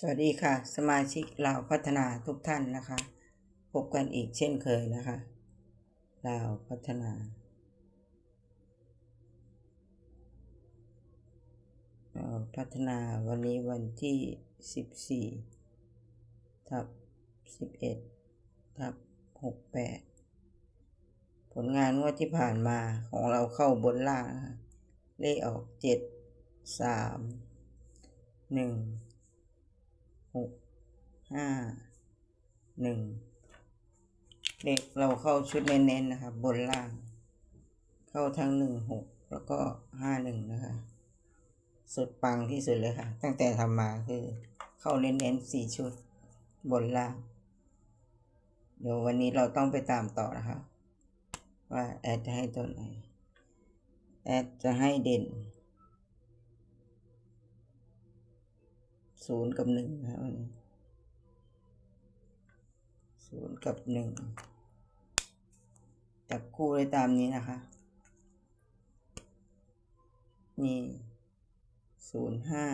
สวัสดีค่ะ สมาชิกลาพัฒนาทุกท่านนะคะ พบกันอีกเช่นเคยนะคะลาพัฒนาลาพัฒนาวันนี้วันที่สิบสี่ทับสิบเอ็ดทับหกแปดผลงานงวดที่ผ่านมาของเราเข้าบนล่างะะเลขออกเจ็ดสามหนึ่ง หกห้าหนึ่งเด็กเราเข้าชุดเน้นๆนะครับ บนล่าง เข้าทั้งหนึ่งหกแล้วก็ห้าหนึ่งนะคะ สุดปังที่สุดเลยค่ะ ตั้งแต่ทำมาคือเข้าเน้นๆสี่ชุดบนล่าง เดี๋ยววันนี้เราต้องไปตามต่อนะคะ ว่าแอดจะให้ตัวไหน แอดจะให้เด่น ศูนย์กับหนึ่งนะครับวันนี้ศูนย์กับหนึ่งจับคู่ได้ตามนี้นะคะ มีศูนย์ห้า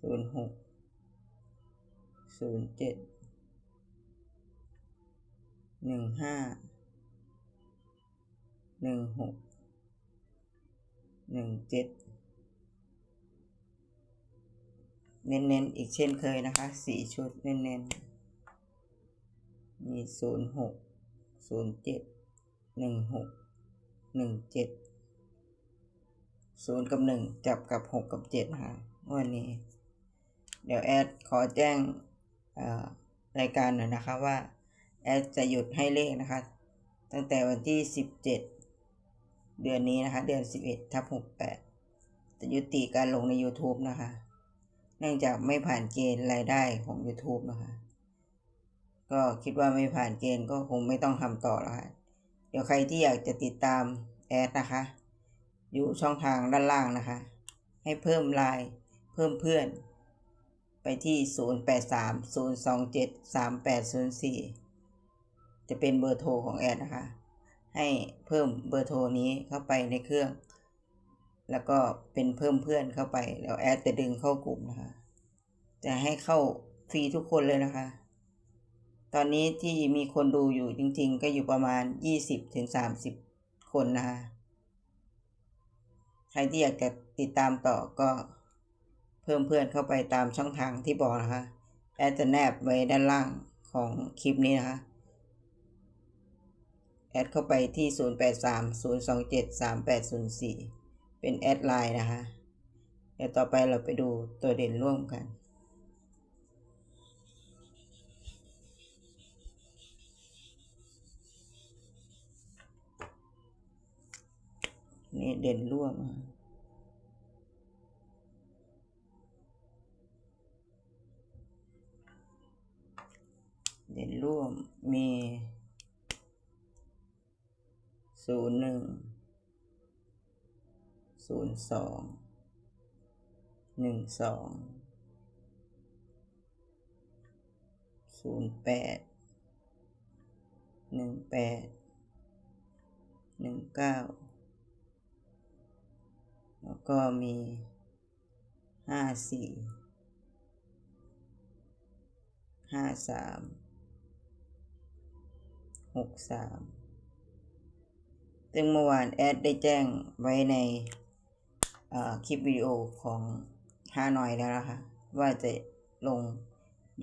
ศูนย์หกศูนย์เจ็ดหนึ่งห้าหนึ่งหกหนึ่งเจ็ด เน้นๆ อีกเช่นเคยนะคะสี่ชุดเน้นๆ มีศูนย์หกศูนย์เจ็ดหนึ่งหกหนึ่งเจ็ดศูนย์กับหนึ่งจับกับหกกับเจ็ดนะคะวันนี้ เดี๋ยวแอดขอแจ้งรายการหน่อยนะคะว่า แอดจะหยุดให้เลขนะคะ ตั้งแต่วันที่สิบเจ็ดเดือนนี้นะคะ เดือนสิบเอ็ดทับหกแปดจะยุติการลงใน YouTube นะคะ เนื่องจากไม่ผ่านเกณฑ์รายได้ของ YouTube นะคะ ก็คิดว่าไม่ผ่านเกณฑ์ก็คงไม่ต้องทำต่อแล้วค่ะ เดี๋ยวใครที่อยากจะติดตามแอดนะคะ อยู่ช่องทางด้านล่างนะคะ ให้เพิ่มไลน์เพิ่มเพื่อน ไปที่ 0830273804 จะเป็นเบอร์โทรของแอดนะคะ ให้เพิ่มเบอร์โทรนี้เข้าไปในเครื่อง แล้วก็เป็นเพิ่มเพื่อนเข้าไป แล้วแอดจะดึงเข้ากลุ่มนะคะ จะให้เข้าฟรีทุกคนเลยนะคะ ตอนนี้ที่มีคนดูอยู่จริง ๆ ก็อยู่ประมาณยี่สิบถึงสามสิบคนนะคะ ใครที่อยากจะติดตามต่อก็เพิ่มเพื่อนเข้าไปตามช่องทางที่บอกนะคะ แอดจะแนบไว้ด้านล่างของคลิปนี้นะคะ แอดเข้าไปที่ 0830273804 เป็นแอดไลน์นะคะ เดี๋ยวต่อไปเราไปดูตัวเด่นร่วมกัน นี่เด่นร่วมเด่นร่วมมีศูนย์หนึ่ง ศูนย์สองหนึ่งสองศูนย์แปดหนึ่งแปดหนึ่งเก้าแล้วก็มีห้าสี่ห้าสามหกสามซึ่งเมื่อวานแอดได้แจ้งไว้ใน คลิปวิดีโอของฮานอยแล้วนะคะ ว่าจะลง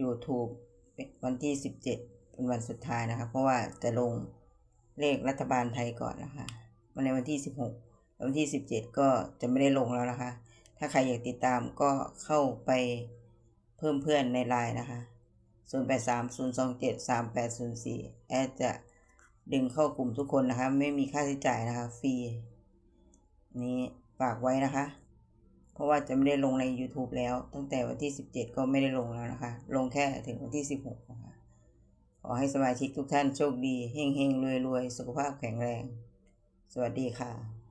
YouTube วันที่ 17 เป็นวันสุดท้ายนะคะ เพราะว่าจะลงเลขรัฐบาลไทยก่อนนะคะวันในวันที่ 16 วันที่ 17 ก็จะไม่ได้ลงแล้วนะคะ ถ้าใครอยากติดตามก็เข้าไปเพิ่มเพื่อนในไลน์นะคะ 0830273804 แอดจะดึงเข้ากลุ่มทุกคนนะคะ ไม่มีค่าใช้จ่ายนะคะ ฟรีนี้ ฝากไว้นะคะ เพราะว่าจะไม่ได้ลงใน YouTube แล้ว ตั้งแต่วันที่ 17 ก็ไม่ได้ลงแล้วนะคะ ลงแค่ถึงวันที่ 16 นะคะ ขอให้สมาชิกทุกท่านโชคดี เฮงเฮงรวยรวยสุขภาพแข็งแรง สวัสดีค่ะ